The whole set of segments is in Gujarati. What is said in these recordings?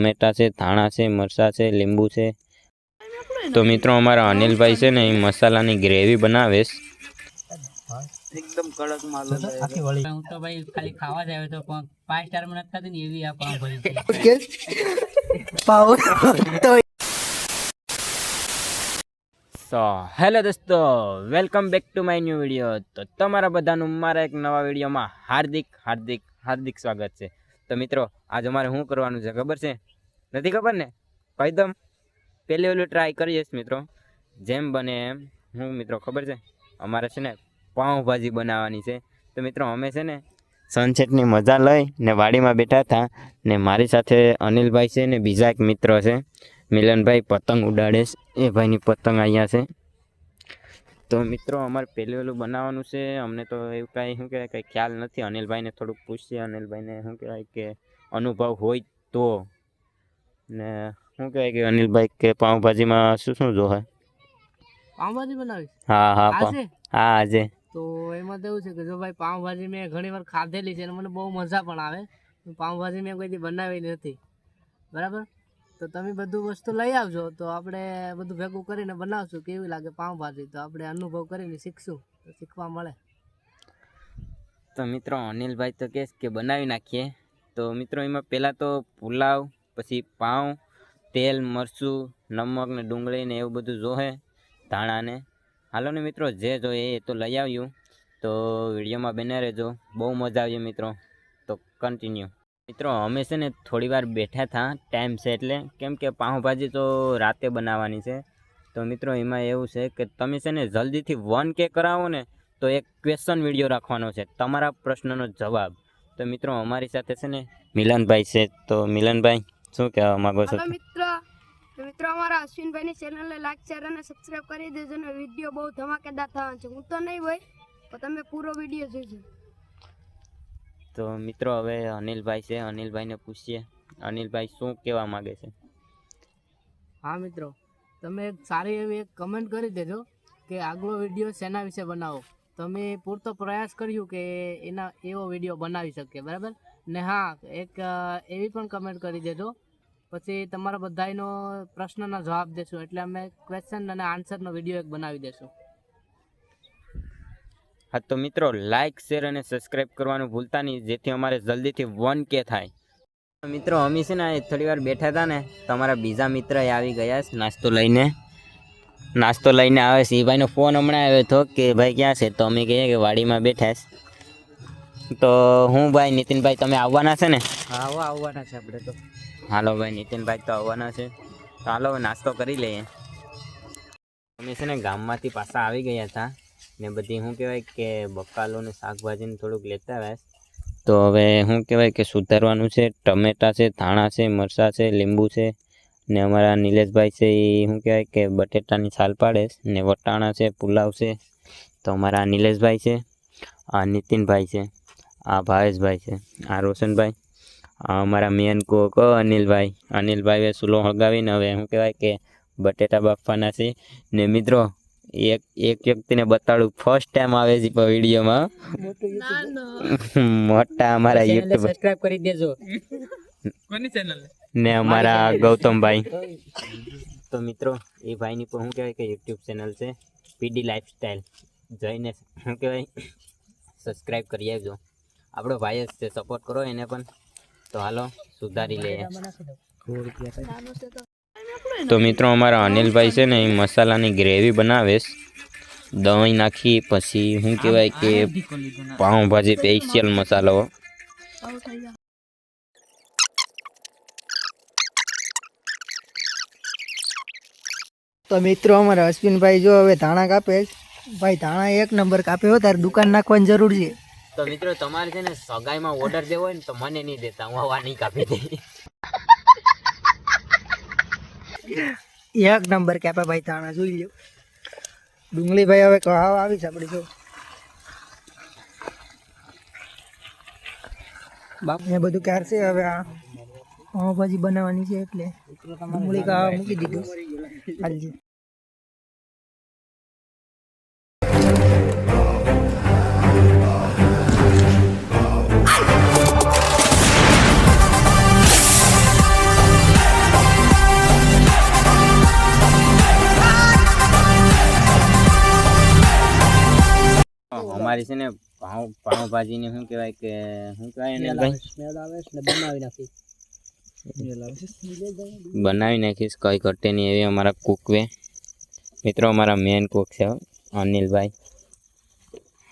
ટમેટા છે ધાણા છે મરચાં છે લીંબુ છે. તો મિત્રો અમારા અનિલભાઈ છે ને એ મસાલાની ગ્રેવી બનાવે એકદમ કડક માલ આખી વળી. હું તો ભાઈ ખાલી ખાવા જ આવ્યો તો પણ પાંચ સ્ટારમાં નથી ને એવી આ પાવ ભરી છે કે? પાવ તો સો હેલો દોસ્તો welcome back to my new video. તો તમારા બધાનું મારા એક નવા વિડીયોમાં હાર્દિક હાર્દિક હાર્દિક સ્વાગત છે. તો મિત્રો આજ અમારે શું કરવાનું છે ખબર છે? નથી ખબર ને? કહી દઉં પહેલી ઓલું ટ્રાય છીએ મિત્રો. જેમ બને એમ. હું મિત્રો ખબર છે? અમારે છે ને પાઉંભાજી બનાવવાની છે. તો મિત્રો અમે છે ને સનસેટની મજા લઈ ને વાડીમાં બેઠા હતા ને મારી સાથે અનિલભાઈ છે ને બીજા એક મિત્ર છે. મિલનભાઈ પતંગ ઉડાડે છે. એ ભાઈની પતંગ અહીંયા છે. તો મિત્રો અમારે પહેલું ઓલું બનાવવાનું છે. અમને તો એવું કાંઈ શું કહેવાય, કંઈ ખ્યાલ નથી. અનિલભાઈને થોડુંક પૂછીએ. અનિલભાઈને શું કહેવાય કે અનુભવ હોય તો. ને શું કહેવાય કે અનિલભાઈ કે પાઉંભાજીમાં શું શું જોહે પાઉંભાજી બનાવી હા હા હા આજે. તો એમાં તો એવું છે કે જો ભાઈ પાઉંભાજી મેં ઘણી વાર ખાધેલી છે અને મને બહુ મજા પણ આવે. પાઉંભાજી મેં કોઈ બનાવી નથી. બરાબર? તો તમે બધું વસ્તુ લઈ આવજો. તો આપણે બધું ભેગું કરીને બનાવશું. કેવી લાગે પાઉંભાજી? તો આપણે અનુભવ કરીને શીખશું. તો શીખવા મળે. તો મિત્રો અનિલભાઈ તો કહેશ કે બનાવી નાખીએ. તો મિત્રો એમાં પહેલાં તો પુલાવ પછી પાઉં, તેલ, મરચું, નમક ને ડુંગળી ને એવું બધું જોહે ધાણાને. હાલો ને મિત્રો, જે જોઈએ એ તો લઈ આવ્યું. તો વિડીયોમાં બને રહેજો. બહુ મજા આવી મિત્રો. તો કન્ટિન્યુ મિત્રો, અમે છે ને થોડી વાર બેઠા હતા ટાઈમ છે એટલે. કેમ કે પાઉંભાજી તો રાતે બનાવવાની છે. તો મિત્રો, એમાં એવું છે કે તમે છે ને જલ્દીથી વન કે કરાવો ને, તો એક ક્વેશ્ચન વીડિયો રાખવાનો છે. તમારા પ્રશ્નનો જવાબ. તો મિત્રો, અમારી સાથે છે ને મિલનભાઈ છે. તો મિલનભાઈ શું કહેવા માંગો છો મિત્ર મિત્રો અમારા અશ્વિનભાઈની ચેનલને લાઈક શેર અને સબસ્ક્રાઇબ કરી દેજો ને વીડિયો બહુ ધમાકેદાર થવાનો છે. હું તો નહીં હોય પણ તમે પૂરો વીડિયો જોજો. તો મિત્રો હવે અનિલભાઈ છે. અનિલભાઈને પૂછીએ. અનિલભાઈ શું કહેવા માંગે છે? હા મિત્રો. તમે એક સારી એવી એક કમેન્ટ કરી દેજો કે આગલો વીડિયો શેના વિશે બનાવો. તમે પૂરતો પ્રયાસ કર્યું કે એના એવો વીડિયો બનાવી શકીએ. બરાબર? ને હા એક એવી પણ કમેન્ટ કરી દેજો પછી તમારા બધાનો પ્રશ્નના જવાબ દેશું. એટલે અમે ક્વેશ્ચન અને આન્સરનો વીડિયો એક બનાવી દેશું. હા તો મિત્રો લાઇક શેર અને સબસ્ક્રાઇબ કરવાનું ભૂલતા નહીં જેથી અમારે જલ્દીથી વન કે થાય. મિત્રો અમે છે ને થોડી વાર બેઠા હતા ને તમારા બીજા મિત્ર આવી ગયા છે નાસ્તો લઈને. નાસ્તો લઈને આવે છે. એ ભાઈનો ફોન હમણાં આવ્યો હતો કે ભાઈ ક્યાં છે? તો અમે કહીએ કે વાડીમાં બેઠા છે. તો હું ભાઈ નીતિનભાઈ તમે આવવાના છે ને? હા આવો આવવાના છે આપણે તો. હાલો ભાઈ, નીતિનભાઈ તો આવવાના છે. તો હાલો, નાસ્તો કરી લઈએ. અમે છે ને ગામમાંથી પાછા આવી ગયા હતા. ને બધી શું કહેવાય કે બકાલોને શાકભાજીને થોડુંક લેતા આવ્યા તો હવે શું કહેવાય કે સુધારવાનું છે. ટમેટા છે, ધાણા છે, મરચાં છે, લીંબુ છે. ને અમારા નિલેશભાઈ છે એ શું કહેવાય કે બટેટાની છાલ પાડે ને વટાણા છે, પુલાવ છે. તો અમારા નિલેશભાઈ છે, આ નીતિનભાઈ છે, આ ભાવેશભાઈ છે, આ રોશનભાઈ. અમારા મેન કોક અનિલભાઈ. અનિલભાઈએ સુલો હળગાવીને હવે શું કહેવાય કે બટેટા બાફવાના છે. ને મિત્રો એક એક વ્યક્તિને બતાડું. ફર્સ્ટ ટાઈમ આવે છે પણ વિડીયોમાં. મોટા અમારા યુટ્યુબ સબસ્ક્રાઇબ કરી દેજો. ને અમારા ગૌતમભાઈ. તો મિત્રો એ ભાઈની પણ શું કહેવાય કે યુટ્યુબ ચેનલ છે. પીડી લાઈફસ્ટાઈલ જઈને શું કહેવાય સબસ્ક્રાઈબ કરી આવજો આપણો ભાઈ જ છે સપોર્ટ કરો એને પણ. તો હાલો સુધારી લઈએ તો મિત્રો અમારા અનિલભાઈ છે ને એ મસાલાની ગ્રેવી બનાવેશ. દવાઈ દહીં નાખી પછી શું કહેવાય કે પાઉંભાજી સ્પેશિયલ મસાલો. તો મિત્રો અમારા અશ્વિનભાઈ જો હવે ધાણા કાપે ભાઈ ધાણા એક નંબર કાપે હો તારે દુકાન નાખવાની જરૂર છે. તો મિત્રો, તમારે છે ને સગાઈમાં ઓર્ડર દેવો હોય ને તો મને નહીં દેતા, હું હવા નહીં કાપી દઈ. એક નંબર કેપે ભાઈ તાણા જોઈ લ્યો. ડુંગળી ભાઈ હવે કહાવ આવી સાંભળી બાપ ને બધું ક્યારશે હવે આ. પાઉંભાજી બનાવવાની છે એટલે. ડુંગળી કહાવા મૂકી દીધું. અમારી છે ને પાઉં પાઉંભાજીને શું કહેવાય કે શું કહેવાય એને બનાવી નાખી બનાવી નાખીશ કઈ ઘટે નહીં એવી અમારા કુકવે. મિત્રો અમારા મેન કુક છે અનિલભાઈ.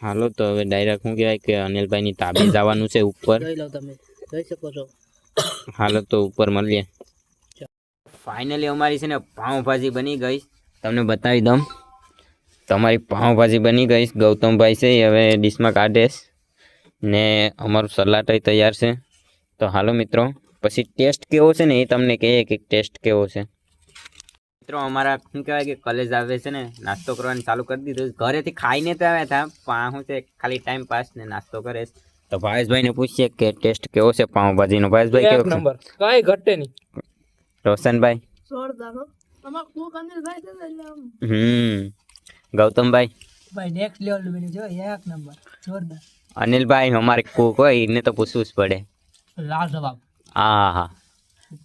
હાલો તો હવે ડાયરેક્ટ શું કહેવાય કે અનિલભાઈની તાબે જવાનું છે ઉપર. તમે જોઈ શકો છો. હાલો તો ઉપર મળીએ. ફાઇનલી અમારી છે ને પાઉંભાજી બની ગઈ. તમને બતાવી દઉં. તમારી પાઉંભાજી બની ગઈ. ગૌતમભાઈ છે એ હવે ડીશમાં કાઢીશ ને અમારું સલાડ તૈયાર છે. તો હાલો મિત્રો પછી ટેસ્ટ કેવો છે ને એ તમને કહીએ કે ટેસ્ટ કેવો છે. મિત્રો અમારા શું કહેવાય કે કોલેજ આવે છે ને નાસ્તો કરવાનું ચાલુ કરી દીધું ઘરેથી ખાઈને તો આવ્યા હતા પણ શું છે ખાલી ટાઈમ પાસ ને નાસ્તો કરે તો ભાવેશભાઈને પૂછીએ કે ટેસ્ટ કેવો છે પાઉંભાજીનો? ભાવેશભાઈ કેવો નંબર. કાંઈ ઘટે નહીં. રોશનભાઈ? જોરદાર હમ. ગૌતમભાઈ? ભાઈ નેક્સ્ટ લેવલ બની જો એક નંબર જોરદાર. અનિલભાઈ અમારે કોક હોય એને તો પૂછવું જ પડે. લાલ જવાબ. હા હા.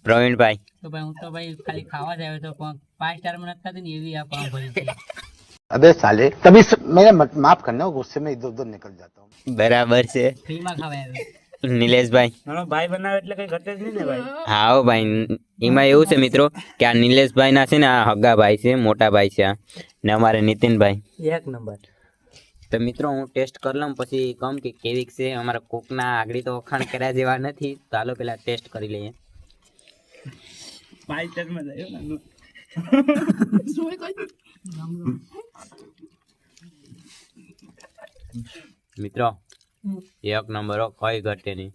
પ્રવીણભાઈ? તો ભાઈ હું તો ભાઈ ખાલી ખાવા જ આવ્યો તો પાંચ સ્ટારમાં નથી થતી ને એવી આ પાંચ ભરી અબે સાલે તમે મેરે માફ કરનો ગુસ્સે મે ઇધર ઉધર નીકળ જાતા બરાબર છે. ફ્રી ખાવા આવ્યો. નિલેશભાઈ? ભાઈ બનાવે એટલે કઈ ઘટે જ નહીં ને ભાઈ. હા ભાઈ. એમાં એવું છે મિત્રો કે આ નિલેશભાઈ ના છે ને આ હગા ભાઈ છે મોટા ભાઈ છે ને અમારે નીતિનભાઈ. એક નંબર. તો મિત્રો હું ટેસ્ટ કરી લઉં પછી કહું કે કેવીક છે. અમારા કોકના આગળ તો વખાણ કર્યા જેવા નથી. તો હાલો પેલા ટેસ્ટ કરી લઈએ. મિત્રો એક નંબર હો કઈ ઘટે નહીં.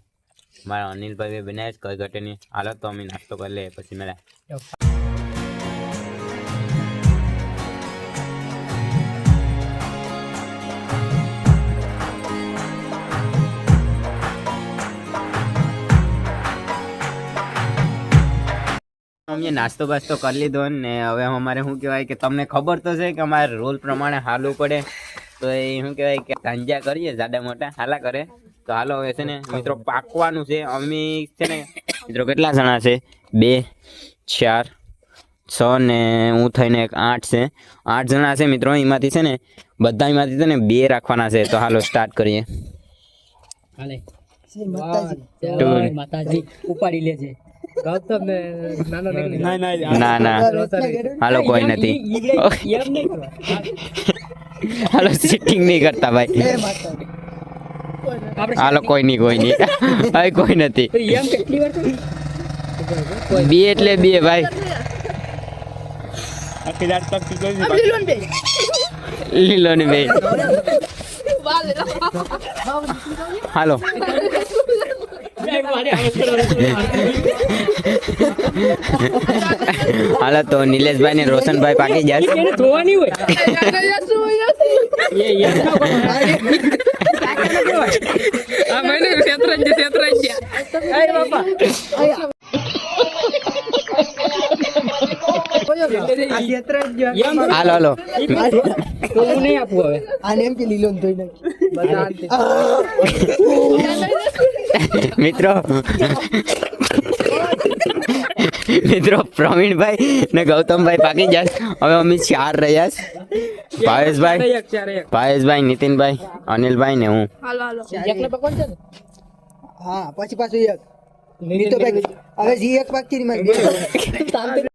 મારા અનિલભાઈ બનાવે છે કઈ ઘટે નહીં. હાલો તો અમે નાસ્તો કરી લઈએ પછી મેળા અમે નાસ્તો બાસ્તો કરી લીધો ને હવે અમારે શું કહેવાય કે તમને ખબર તો છે કે અમારે રોલ પ્રમાણે હાલવું પડે. તો એ શું કહેવાય કે ગાંજા કરીએ જાડા મોટા હાલા કરે. તો હાલો હવે છે ને મિત્રો પાકવાનું છે. અમે છે ને મિત્રો કેટલા જણા છે? બે ચાર છ ને હું થઈને એક આઠ છે. આઠ જણા છે મિત્રો એમાંથી છે ને બધા એમાંથી છે ને બે રાખવાના છે. તો હાલો સ્ટાર્ટ કરીએ. હાલે. માતાજી. ઉપાડી લેજે ને ના ના. ના ના. હાલો કોઈ નથી. હાલો સિટિંગ નહીં કરતા ભાઈ. હાલો કોઈ નહીં કોઈ નહીં. ભાઈ કોઈ નથી. એમ કેટલી વાર કર્યું? બે એટલે બે ભાઈ. લીલો ને બે. હાલો. હાલો તો નિલેશભાઈ ને રોશનભાઈ પાકી જશે ધોવાની હોય. આ આ હાલો હાલો. નહીં આપું હવે. આને એમ કે લીલો ધોઈ નાખી. મિત્રો. મિત્રો પ્રવીણભાઈ ને ગૌતમભાઈ પાકી જાય હવે અમે ચાર રહ્યા છે. ભાવેશભાઈ એક ચાર એક. ભાવેશભાઈ નીતિનભાઈ અનિલભાઈ ને હું. હાલો હાલો. એક ને પકડ છે ને. હા પછી પાછું એક. હવે જી એક.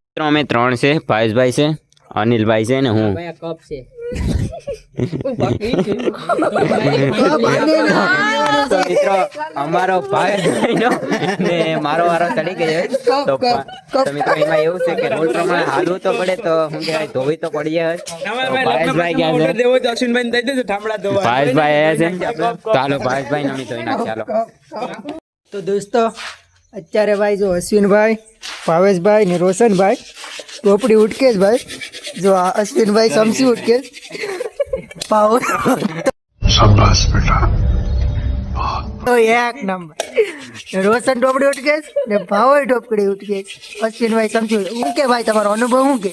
મિત્રો અમે ત્રણ છે ભાવેશભાઈ છે. અનિલભાઈ છે ને હું કપ છે તો મિત્રો અમારો ભાઈ ને મારો વારો ચડી ગયો તો મિત્રો એમાં એવું છે કે રોલ પ્રમાણે હાલવું તો પડે તો શું કહેવાય ધોવી તો પડી જાય ભાઈ ભાઈ ગયા છે ભાઈ છે હાલો ભાવેશભાઈ નમી ધોઈ નાખ ચાલો તો દોસ્તો અત્યારે ભાઈ જો અશ્વિનભાઈ ભાવેશભાઈ ને રોશનભાઈ ટોપડી ઉટકેશભાઈ જો આ અશ્વિનભાઈ સમસી ઉટકેશ પાવ તો એક નંબર. રોશન ટોપડી ઉટકે ને ભાવો ટોપડી ઉટકે અશ્વિનભાઈ સમસી. હું કે ભાઈ તમારો અનુભવ શું કે?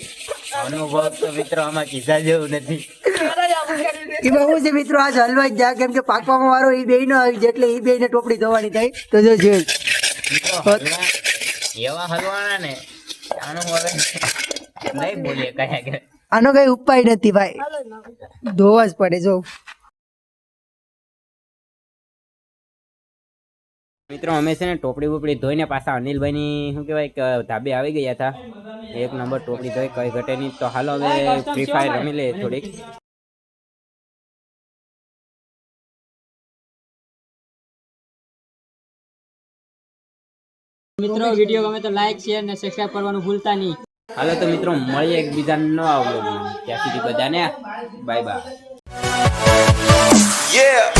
અનુભવ તો મિત્રો આમાં કીધા જેવું નથી. શું છે મિત્રો આજ હલવાઈ જ જા કેમ કે પાકવામાં વારો એ બે નો આવી જાય એટલે એ બે ને ટોપડી ધોવાની થાય. તો જો જોઈ આનો કઈ ઉપાય નથી ભાઈ. ધોવા જ પડે જો. મિત્રો અમે છે ને ટોપડી બોપડી ધોઈને પાછા અનિલભાઈની શું કહેવાય કે ધાબે આવી ગયા હતા. એક નંબર ટોપડી ધોઈ કઈ ઘટે નહીં તો હાલો હવે ફ્રી ફાયર રમી લે થોડીક. મિત્રો વીડિયો ગમે તો લાઈક શેર ને સબસ્ક્રાઇબ કરવાનું ભૂલતા નહીં. હાલો તો મિત્રો મળીએ એકબીજા નવા વ્લોગમાં ત્યાં સુધી બધાને બાય બાય Yeah.